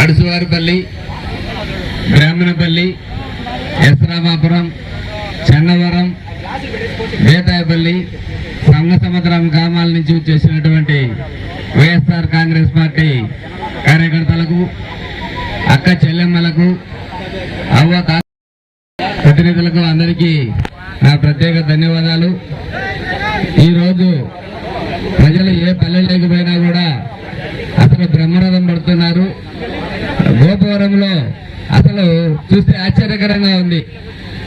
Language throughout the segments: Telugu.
అడుసువారిపల్లి బ్రాహ్మణపల్లి ఎస్రామాపురం చెన్నవరం వేతాయపల్లి సంగసముద్రం గ్రామాల నుంచి వచ్చేసినటువంటి వైఎస్ఆర్ కాంగ్రెస్ పార్టీ కార్యకర్తలకు అక్క చెల్లెమ్మలకు అవ్వ ప్రతినిధులకు అందరికీ నా ప్రత్యేక ధన్యవాదాలు. ఈరోజు ప్రజలు ఏ పల్లెలోకి పోయినా కూడా అసలు బ్రహ్మరథం పడుతున్నారు గోపవరంలో అసలు చూస్తే ఆశ్చర్యకరంగా ఉంది.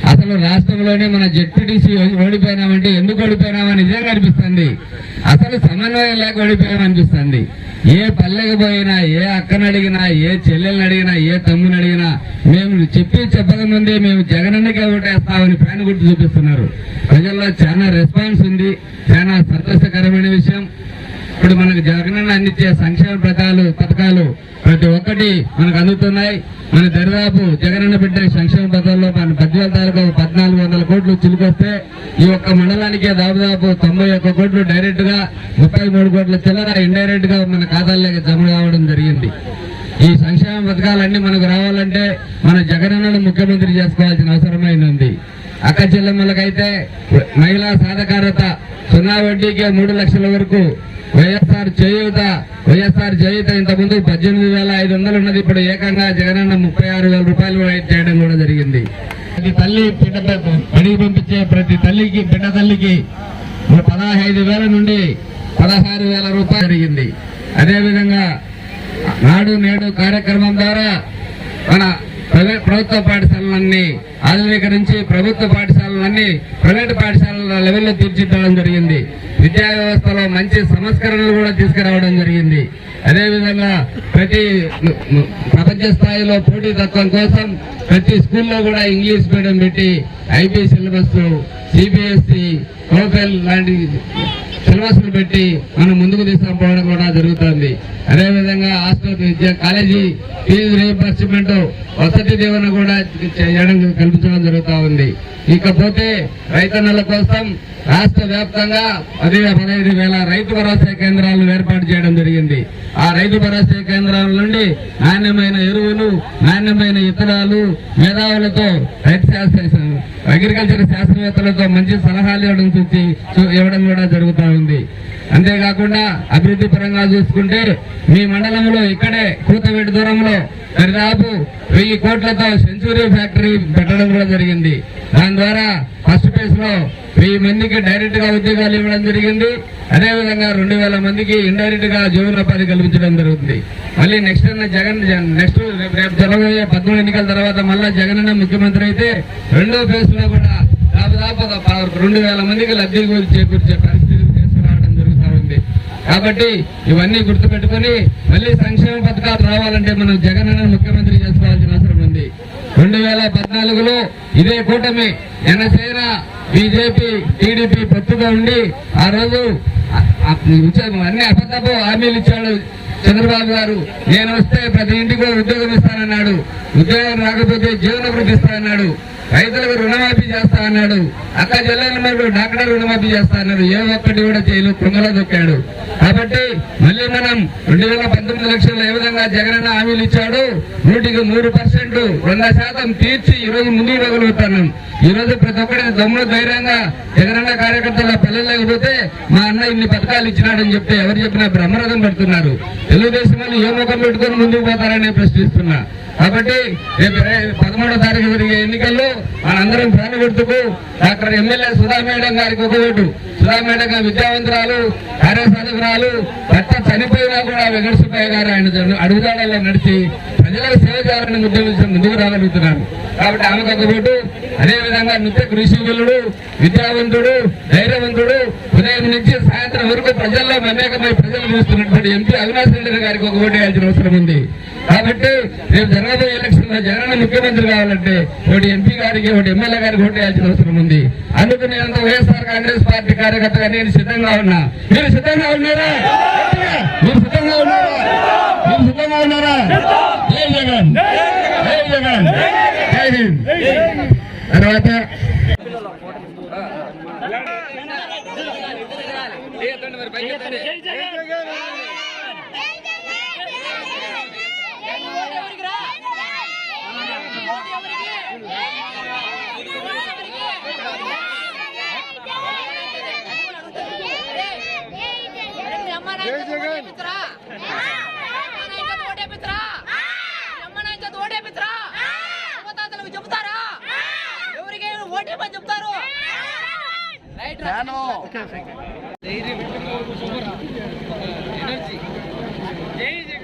అసలు రాష్ట్రంలోనే మన జెడ్పీటీసీ ఓడిపోయినామంటే ఎందుకు ఓడిపోయినామని నిజంగా అనిపిస్తుంది. అసలు సమన్వయం లేక ఓడిపోయామనిపిస్తుంది ఏ పల్లెకి పోయినా ఏ అక్కని అడిగినా ఏ చెల్లెల్ని అడిగినా ఏ తమ్ముని అడిగినా మేము చెప్పి చెప్పక ముందే మేము జగనన్నకే ఓటేస్తామని ఫ్యాన్ గుర్తు చూపిస్తున్నారు. ప్రజల్లో చాలా రెస్పాన్స్ ఉంది. చాలా సంతోషకరమైన విషయం. ఇప్పుడు మనకు జగనన్న అందించే సంక్షేమ పథకాలు పథకాలు ప్రతి ఒక్కటి మనకు అందుతున్నాయి. మన దరిదాపు జగనన్న బిడ్డ సంక్షేమ పథకాల్లో మన పద్నాలుగు తాలూకా పద్నాలుగు వందల కోట్లు చిలుకొస్తే ఈ ఒక్క మండలానికే దాదాపు తొంభై ఒక్క కోట్లు డైరెక్ట్గా ముప్పై మూడు కోట్ల చిల్లర ఇండైరెక్ట్గా మన ఖాతాల్లోకి జమ కావడం జరిగింది. ఈ సంక్షేమ పథకాలన్నీ మనకు రావాలంటే మన జగనన్నను ముఖ్యమంత్రి చేసుకోవాల్సిన అవసరమైన ఉంది అక్క చెల్లెమ్మలకైతే మహిళా సాధకారత సున్నా వడ్డీకే మూడు లక్షల వరకు వైఎస్ఆర్ చేయూత వైఎస్ఆర్ చేయూత ఇంతకుముందు పద్దెనిమిది వేల ఐదు వందలు ఉన్నది. ఇప్పుడు ఏకంగా జగనన్న ముప్పై ఆరు వేల రూపాయలు చేయడం కూడా జరిగింది. ప్రతి తల్లి బిడ్డ బడికి పంపించే ప్రతి తల్లికి బిడ్డ తల్లికి పదహైదు వేల నుండి పదహారు వేల రూపాయలు జరిగింది. అదేవిధంగా నాడు నేడు కార్యక్రమం ద్వారా మన ప్రభుత్వ పాఠశాలలన్నీ ఆధునీకరించి ప్రభుత్వ పాఠశాలలన్నీ ప్రైవేట్ పాఠశాలల లెవెల్లో తీర్చిదిద్దడం జరిగింది. విద్యా వ్యవస్థలో మంచి సంస్కరణలు కూడా తీసుకురావడం జరిగింది. అదేవిధంగా ప్రతి ప్రపంచ స్థాయిలో పోటీ తత్వం కోసం ప్రతి స్కూల్లో కూడా ఇంగ్లీష్ మీడియం పెట్టి ఐబీ సిలబస్ సిబిఎస్ఈ టోఫెల్ లాంటి సిలబస్ను పెట్టి మనం ముందుకు తీసుకుపోవడం కూడా జరుగుతుంది. అదేవిధంగా హాస్టల్ విద్య college fees reimbursement Vasathi Deevena కూడా చేయడం కల్పించడం జరుగుతూ ఉంది. ఇకపోతే రైతన్నల కోసం రాష్ట్ర వ్యాప్తంగా పది పదహైదు వేల రైతు భరోసా కేంద్రాలను ఏర్పాటు చేయడం జరిగింది. ఆ రైతు భరోసా కేంద్రాల నుండి నాణ్యమైన ఎరువులు నాణ్యమైన ఇతరాలు మేధావులతో రైతు శాస్త్ర అగ్రికల్చర్ శాస్త్రవేత్తలతో మంచి సలహాలు ఇవ్వడం చూసి చూ- ఇవ్వడం కూడా జరుగుతుంది ఉంది. అంతేకాకుండా అభివృద్ధి పరంగా చూసుకుంటే మీ మండలంలో ఇక్కడే కూతవేటి దూరంలో దాదాపు వెయ్యి కోట్లతో సెంచురీ ఫ్యాక్టరీ పెట్టడం కూడా జరిగింది. దాని ద్వారా ఫస్ట్ ఫేజ్లో వెయ్యి మందికి డైరెక్ట్గా ఉద్యోగాలు ఇవ్వడం జరిగింది. అదేవిధంగా రెండు వేల మందికి ఇండైరెక్ట్గా జీవనోపాధి కల్పించడం జరుగుతుంది. మళ్ళీ నెక్స్ట్ జగన్ నెక్స్ట్ రేపు జరగబోయే పద్మూడు ఎన్నికల తర్వాత మళ్ళా జగన్ అన్న ముఖ్యమంత్రి అయితే రెండో ఫేజ్లో కూడా దాదాపు ఒక రెండు వేల మందికి లబ్ధి చేకూర్చే పరిస్థితి కాబట్టి ఇవన్నీ గుర్తుపెట్టుకుని మళ్ళీ సంక్షేమ పథకాలు రావాలంటే మనం జగన్ ముఖ్యమంత్రి చేసుకోవాల్సిన అవసరం ఉంది. రెండు వేల పద్నాలుగులో ఇదే కూటమి జనసేన బీజేపీ టీడీపీ పొత్తుగా ఉండి ఆ రోజు అన్ని అబద్ధపు హామీలు ఇచ్చాడు చంద్రబాబు గారు. నేను వస్తే ప్రతి ఇంటికి ఉద్యోగం ఇస్తానన్నాడు. ఉద్యోగం రాకపోతే జీవన వృద్ధి ఇస్తానన్నాడు. రైతులకు రుణమాఫీ చేస్తా అన్నాడు. అక్క జిల్లాల మరి డాక్టర్ రుణమాఫీ చేస్తా అన్నాడు. ఏ ఒక్కటి కూడా చేయలేదు కుంగలో దొక్కాడు. కాబట్టి మళ్ళీ మనం రెండు వేల పంతొమ్మిది లక్షల ఏ విధంగా జగనన్న హామీలు ఇచ్చాడు నూటికి నూరు పర్సెంట్ వంద శాతం తీర్చి ఈ రోజు ముందుకు రాగలుగుతున్నాం ఈ రోజు ప్రతి ఒక్కరి దమ్ములు ధైర్యంగా జగనన్న కార్యకర్తల పిల్లలు లేకపోతే మా అన్న ఇన్ని పథకాలు ఇచ్చినాడని చెప్తే ఎవరు చెప్పినా బ్రహ్మరథం పెడుతున్నారు. తెలుగుదేశం వాళ్ళు ఏ ముఖం పెట్టుకొని ముందుకు పోతారని ప్రశ్నిస్తున్నా. కాబట్టి రేపు పదమూడో తారీఖు జరిగే ఎన్నికల్లో మనందరం ప్రాణ గుర్తుకు డాక్టర్ ఎమ్మెల్యే సుధా మేడం గారికి ఒక ఓటు. సుధా మేడం గారు విద్యావంతురాలు కార్యసాధకురాలు భర్త చనిపోయినా కూడా వెంకటసుబ్బయ్య గారు ఆయన అడుగుదాడల్లో నడిచి ప్రజలకు సేవ చేయాలని ఉద్యమించి ముందుకు రాగలుగుతున్నాను కాబట్టి ఆమెకు ఒక ఓటు అదే విధంగా నృత్య కృషికులుడు విద్యావంతుడు ధైర్యవంతుడు ఉదయం నుంచి సాయంత్రం వరకు ప్రజల్లో మమేకమై ప్రజలు చూస్తున్నటువంటి ఎంపీ అవినాష్ రెడ్డి గారికి ఒక ఓటు వేయాల్సిన అవసరం ఉంది. కాబట్టి రేపు జరగబోయే ఎలక్షన్లో జగన్ ముఖ్యమంత్రి కావాలంటే ఒకటి ఎంపీ గారికి ఒకటి ఎమ్మెల్యే గారికి ఓటు వేయాల్సిన అవసరం ఉంది. అందుకు నేను వైఎస్ఆర్ కాంగ్రెస్ పార్టీ కార్యకర్తగా నేను సిద్ధంగా ఉన్నా. మీరు సిద్ధంగా ఉన్నారా? మీరు సిద్ధంగా ఉన్నారా? మీరు సిద్ధంగా ఉన్నారా? జై జగన్ జై జగన్ జై హింద్ తర్వాత జై జగన్ ఓటేమని చెప్తారు. రైట్ రా. జై జగన్